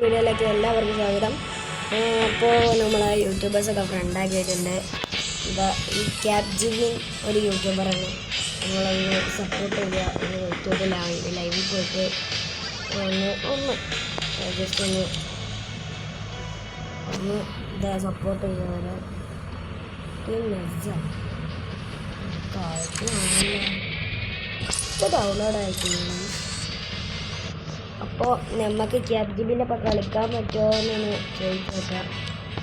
വീഡിയോയിലേക്ക് എല്ലാവർക്കും സ്വാഗതം. അപ്പോൾ നമ്മൾ യൂട്യൂബേഴ്സൊക്കെ ഫ്രണ്ടാക്കിയിട്ടുണ്ട് ഇപ്പോൾ ഈ ക്യാബ് ഒരു യൂട്യൂബറാണ് നിങ്ങളൊന്ന് സപ്പോർട്ട് ചെയ്യുക. ഒന്ന് യൂട്യൂബിൽ ലൈവിൽ പോയിട്ട് ഒന്ന് ഒന്ന് ജസ്റ്റ് ഒന്ന് ഒന്ന് ഇതാ സപ്പോർട്ട് ചെയ്യുന്നവരെ ഡൗൺലോഡ് ആയിട്ടുണ്ട് അപ്പോൾ നമുക്ക് ക്യാബ് ജിബിന്റെ കളിക്കാൻ പറ്റുമോ എന്നാണ് ചോദിച്ചു നോക്കാം.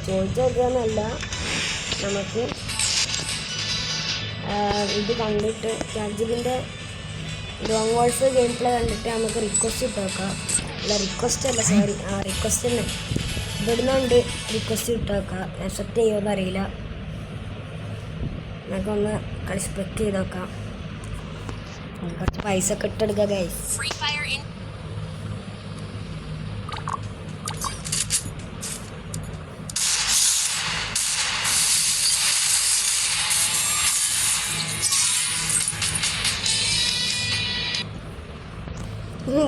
ചോദിച്ചു നോക്കുകയെന്നല്ല നമുക്ക് ഇത് കണ്ടിട്ട് ക്യാബ് ജിബിന്റെ ലോങ് വോൾസ് ഗെയിം പ്ലേ കണ്ടിട്ട് നമുക്ക് റിക്വസ്റ്റ് ഇട്ട് നോക്കാം അല്ല റിക്വസ്റ്റ് അല്ല സോറി ആ റിക്വസ്റ്റ് തന്നെ. ഇവിടുന്നുണ്ട് റിക്വസ്റ്റ് ഇട്ട് നോക്കാം അക്സെപ്റ്റ് ചെയ്യുമെന്ന് അറിയില്ല നമുക്കൊന്ന് കളി സ്പെക്ട് ചെയ്ത് നോക്കാം കുറച്ച് പൈസ ഒക്കെ ഇട്ടെടുക്കാം ഗൈസ്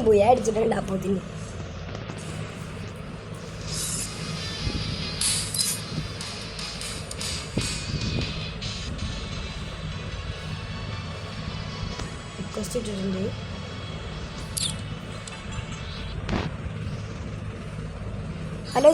ബുയ അടിച്ചിട്ടുണ്ട് അപ്പോത്തിന്. റിക്വസ്റ്റ് ഇട്ടിട്ടുണ്ട്. ഹലോ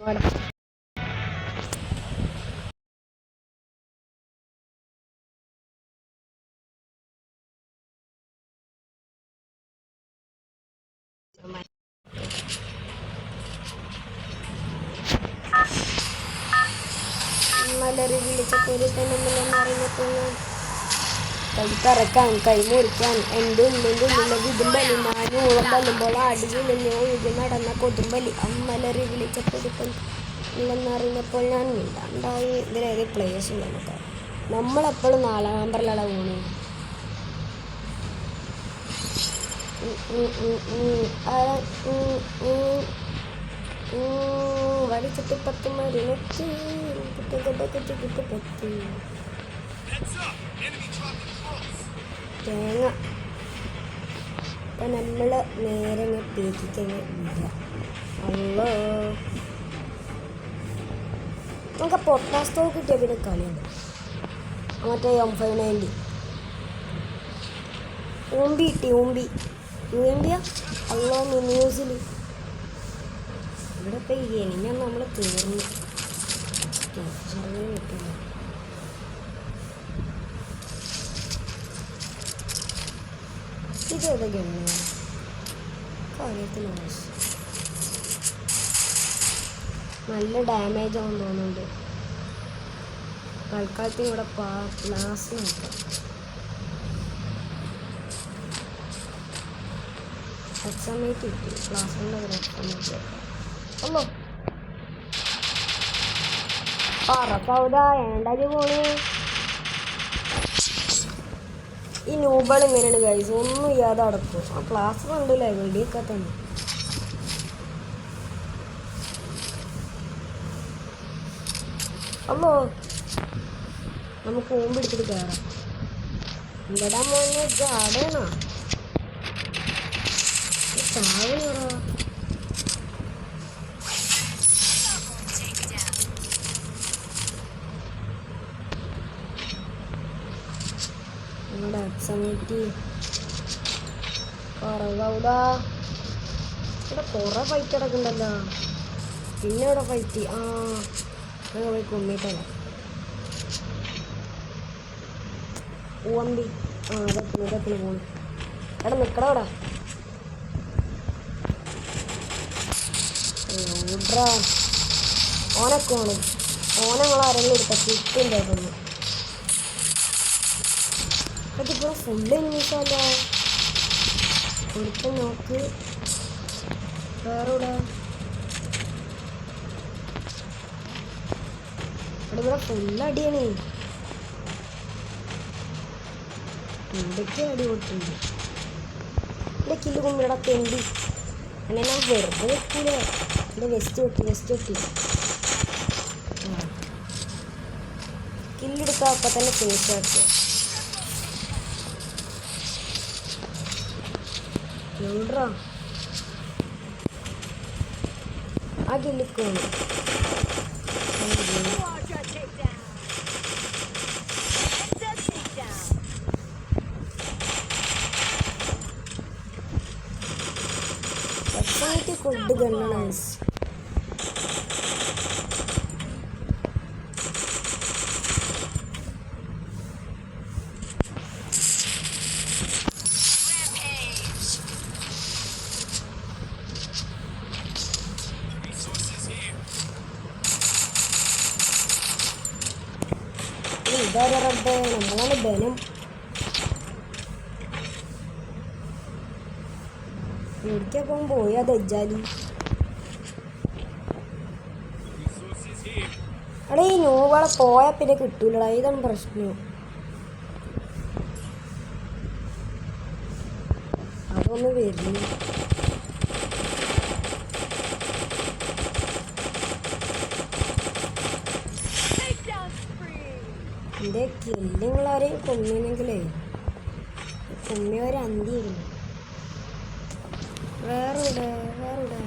വാടാ. മലറി വിളിച്ചപ്പോൾ തന്നെ അറിഞ്ഞപ്പോൾ ഞാൻ കൈ മുറിക്കാൻ എന്റെ ഉള്ളിന്റെ ഉള്ളിലെ വിതുമ്പലി നാനൂളം തള്ളുമ്പോൾ അടിയിലെന്നോ ഇത് നടന്ന കൊതുമ്പലി അമ്മലറി വിളിച്ചപ്പോൾ ഇല്ലെന്നറിഞ്ഞപ്പോൾ ഞാൻ മിണ്ടാണ്ടായി. ഇതിലേറെ പ്ലേസ് നമുക്ക് നമ്മളെപ്പോഴും നാലാം ഉം. ഉം. വടിച്ചിട്ട് പത്ത് കുട്ടി കുട്ടി പത്തി തേങ്ങ. അപ്പൊ നമ്മൾ നേരെ ഇല്ല അല്ലോ നമുക്ക് പൊട്ടാസ് സ്റ്റോക്ക് കിട്ടിയ പിന്നെ കളിയുണ്ട്. മറ്റേ എം ഫൈവ് നയന്റി ഊമ്പി കിട്ടി ഊമ്പി ഊമ്പിയ അല്ലോ മിന്യൂസിൽ ഇവിടെ ഇപ്പൊ ഈ നമ്മൾ തീർന്നു ചെറിയ കിട്ടില്ല ഇതേതൊക്കെയാണ് കാര്യത്തിൽ മോശം നല്ല ഡാമേജ് ആണെന്ന് തോന്നുന്നുണ്ട്. തൽക്കാലത്ത് ഇവിടെ ക്ലാസ് നോക്കാം എക്സാമേറ്റ് കിട്ടി. ക്ലാസ് കൊണ്ട് ഒരു എക്സാമേറ്റ് അല്ലോ പറ സൗദ ഏണ്ടാജ് പോണേ? ഈ നൂബൾ ഇങ്ങനെയാണ് ഗൈസ് ഒന്നും ഇല്ലാതെ അടക്കും ആ ക്ലാസ് കണ്ടില്ലേ? വെടിയൊക്കെ തന്നെ അമ്മോ നമുക്ക് ഓമ്പ് എടുത്തിട്ട് കയറാം ഇവിടെ മോനെ ജാടേണോ ചാവണോടാ നമ്മുടെ സമയത്ത് കുറവൂടാ. ഇവിടെ കുറെ ഫൈറ്റ് കിടക്കുന്നുണ്ടല്ലോ പിന്നെ ഇവിടെ ഫൈറ്റ് ആ ഞങ്ങൾ പോയി കുമ്മിട്ടല്ല ഊമ്പി ആ അതെത്തുന്നു ഇതെത്തിന് പോണു. എടാ ഓനൊക്കെ ആണ്? ഓനെ നമ്മൾ ആരെങ്കിലും എടുത്ത ഫുള്ള് ഇംഗ്ലീഷല്ല? കൊടുത്ത് നോക്ക്. വേറെ ഇവിടെ ഇവിടെ ഇവിടെ ഫുള്ള് അടിയാണ്. എന്തൊക്കെ അടി കൊടുത്തിട്ടുണ്ട് എന്റെ കില്ല് കുമ്പിടെ തെണ്ടി. അങ്ങനെ ഞാൻ വെറുതെ വെക്കൂല? എന്റെ വെസ്റ്റ് വെട്ടി വെസ്റ്റ് വെട്ടി. കില്ലെടുക്കുക അപ്പം തന്നെ ഫിനിഷ് ആക്കുക. എവിടാ ആ കില്ലിക്കോണ് Quadra ബനം എവിടേക്കപ്പം പോയി ദജ്ജാലി? എടാ ഈ നോവാളെ പോയാൽ പിന്നെ കിട്ടൂലടാ. ഇതാണ് പ്രശ്നം. അതൊന്ന് വരുന്നു എന്റെ കില്ലുങ്ങളാരെയും കൊന്നില്ലെങ്കിലേ കൊമ്മിയവരെ അന്തിയിരുന്നു വേറെ ഇവിടെ വേറെ ഇവിടെ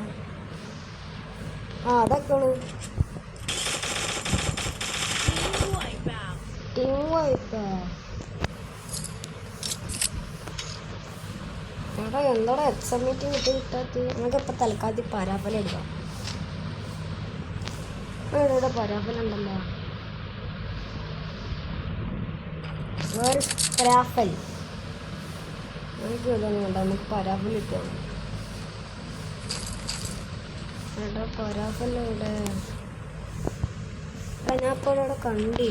ആ അതൊക്കെ. ടീം എടാ എന്തോടാ എക്സാം മീറ്റിംഗ് കിട്ടി കിട്ടാത്ത ഇപ്പൊ തൽക്കാലത്തിൽ പരാപ്പല എടുക്കാം. ഇവിടെ പരാഫലുണ്ടല്ലോ വേറെ പരാഫൽ. എനിക്ക് ഇതൊന്നും വേണ്ട നമുക്ക് പരാഫൽ കിട്ടും പരാഫൽ ഇവിടെ ഞാൻ ഇപ്പോൾ ഇവിടെ കണ്ടി.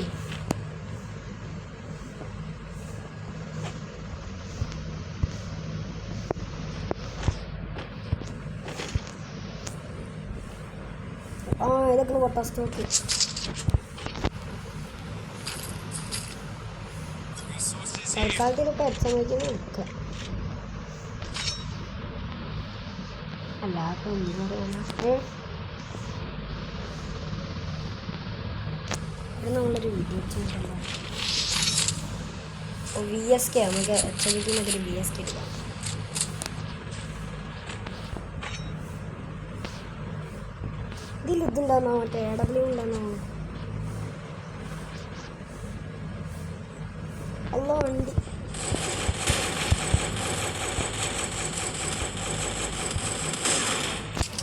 ആ ഇതൊക്കെ പൊട്ടാ സ്റ്റോക്ക്. തൽക്കാലത്തിൽ ഇപ്പോൾ എക്സാമിക്ക് നിൽക്കുക അല്ലാത്ത എന്ത് ഇവിടെ നമ്മളൊരു വീഡിയോ ചെയ്തിട്ടുണ്ടോ വി എസ് കെ നമുക്ക് എച്ച് എം ഒരു വി എസ് കെ എടുക്കാം. ഇതിൽ ഇതുണ്ടാന്നോ മറ്റേ ഡബ്ല്യു അല്ല വണ്ടി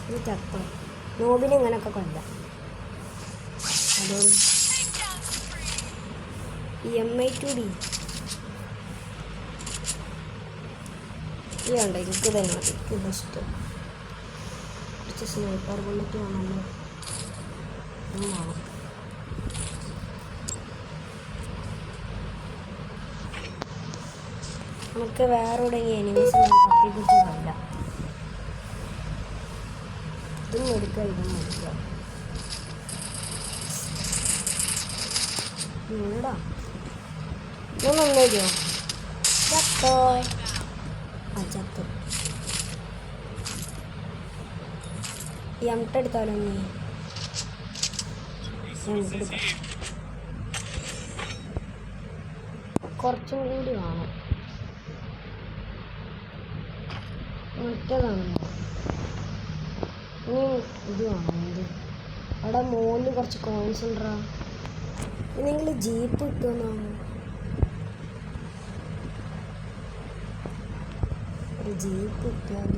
ഇത് നോബിനെ ഇങ്ങനൊക്കെ കൊല്ലാം അതുകൊണ്ട് എം ഐ ടു ഡി ഇതുണ്ട് എനിക്ക് തന്നെ മതി. എനിക്ക് ഇഷ്ടം. കുറച്ച് സ്നേഹിപ്പാർ കൊണ്ടിട്ട് വേണമല്ലോ. നമുക്ക് വേറെ എവിടെയെങ്കിലും എനിമീസ് പിടിച്ച് കണ്ട ഇതും എടുക്കുക ഇതും എടുക്കുക. വീടാ ഇത് നന്നായിരിക്കോ ചത്തോ ആ ചത്തു. എംട്ട് എടുത്താലോ നീ? കുറച്ചും കൂടി വേണം. മറ്റേതാണല്ലോ ഇനി ഇത് വേണം എന്ത് അവിടെ മോന് കുറച്ച് കോയിൻസ് ഉണ്ടാ നിങ്ങൾ ജീപ്പ് കിട്ടുമെന്നാണ് ഒരു ജീപ്പ് കിട്ടിയാൽ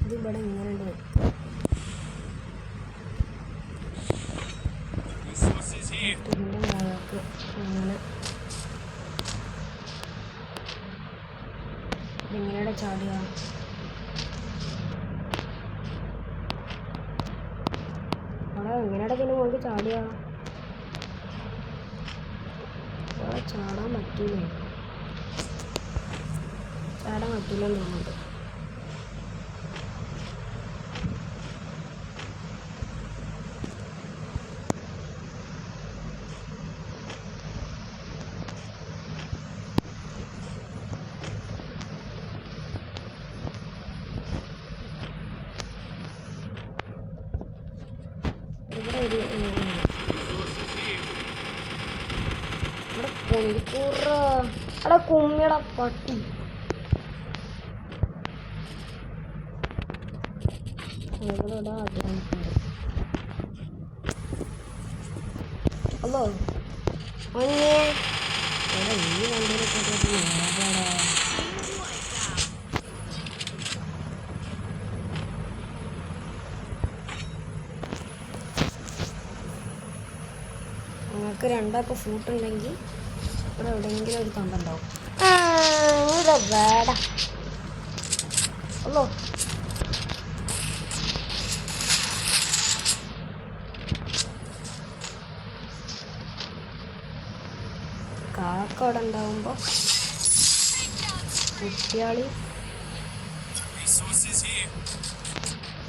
ഇത് ഇവിടെ അവിടെ എങ്ങനെയാണ് പിന്നെ മുകളിൽ ചാടുക? ചാടാൻ പറ്റൂലേ. ചാടാൻ പറ്റൂലെന്ന് തോന്നുന്നുണ്ട് ഇവിടെ ഒരു ഉം, ഇവിടെ പൊന്തിക്കൂറ അവിടെ കുമ്മിയുടെ പട്ടി. ആഗ്രഹിക്കുന്നുണ്ട് ഹലോ മഞ്ഞേ എടാ ഈ വണ്ടിയിലെ കേട്ടിട്ട് ഏതാടാ നിങ്ങൾക്ക് രണ്ടാൾക്ക് ഫൂട്ട് ഉണ്ടെങ്കിൽ ഇവിടെ എവിടെയെങ്കിലും ഒരു കമ്പുണ്ടാവും ഇവിടെ വേട. അല്ലോ കാക്ക അവിടെ ഉണ്ടാവുമ്പോൾ കുട്ടിയാളി.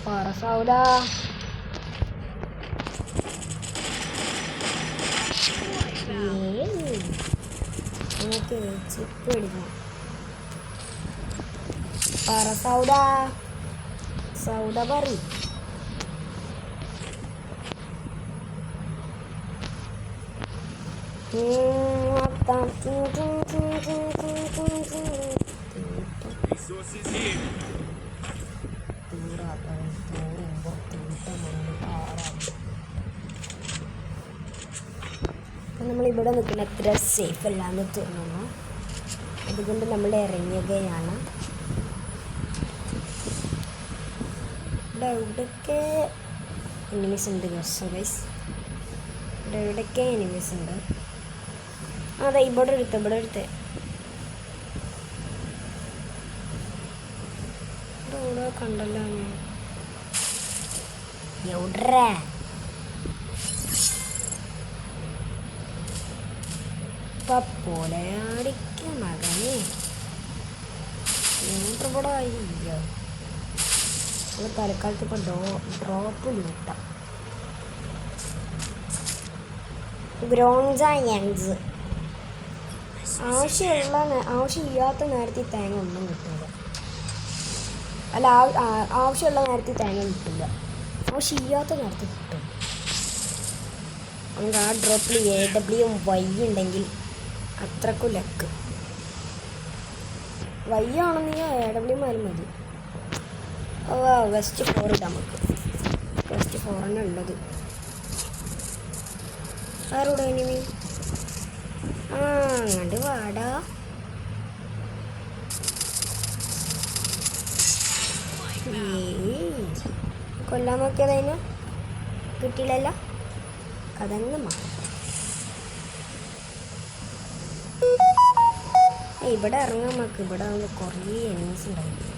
പറസാവൂല. ചിപ്പ് അടിക്കണം പറ സൗദ സൗദ പറ Resources here. നമ്മൾ ഇവിടെ നിൽക്കുന്ന അത്ര സേഫ് അല്ലാന്ന് തോന്നുന്നു അതുകൊണ്ട് നമ്മൾ ഇറങ്ങുകയാണ് ഇവിടെ എവിടെയൊക്കെ എനിമീസ് ഉണ്ട് ഗൈസ് ഇവിടെ എവിടെയൊക്കെ എനിമീസ് ഉണ്ട്. അതെ ഇവിടെ എടുത്ത് ഇവിടെ എടുത്ത് ഇവിടെ കണ്ടല്ലോ ഞാൻ. എവിടെ പോലെയാടിക്ക മകനെ. ഇവിടെ ഇല്ല നമ്മൾ തൽക്കാലത്ത് ഇപ്പോൾ ഡോ ഡ്രോപ്പ് ലൂട്ടാം ഗ്രോൺസ യങ്സ് ആവശ്യമുള്ള ആവശ്യമില്ലാത്ത നേരത്തെ തേങ്ങ ഒന്നും കിട്ടില്ല അല്ല ആവശ്യമുള്ള നേരത്തെ തേങ്ങ കിട്ടില്ല ആവശ്യമില്ലാത്ത നേരത്തെ കിട്ടും. നമുക്ക് ആ ഡ്രോപ്പിൽ എ ഡബ്ല്യു വൈ ഉണ്ടെങ്കിൽ അത്രക്കും ലക്ക്. വൈ ആണെന്നെങ്കിൽ എ ഡബ്ല്യു ആയാലും മതി. വെസ്റ്റ് ഫോർ ഇടാം നമുക്ക്. വെസ്റ്റ് തന്നെ ഉള്ളത്. ആരോടെ ഇനി ആ അങ്ങോട്ട് വാടാ. കൊല്ലാൻ നോക്കിയതതിന് കിട്ടിയില്ലല്ലോ? അതങ്ങ് മാറി ഇവിടെ ഇറങ്ങാൻ നമുക്ക്. ഇവിടെ കുറേ എനിമീസ് ഉണ്ടാവും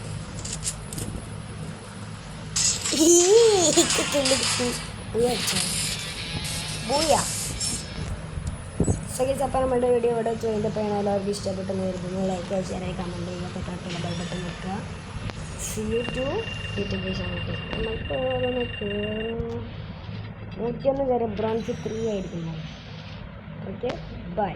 സെക്കൻഡ്സ് അപ്പം നമ്മുടെ വീഡിയോ ഇവിടെ വെച്ച് കഴിഞ്ഞപ്പോൾ എല്ലാവർക്കും ഇഷ്ടപ്പെട്ടെന്ന് ലൈക്ക് ഷെയർ കമന്റ് ചെയ്യുക തൊട്ടടുത്തുള്ള ബട്ടൺ നിൽക്കുക സി യു ടു നൂറ്റിയൊന്ന് വരെ ബ്രോൺസ് ത്രീ ആയിരിക്കും ഓക്കെ ബൈ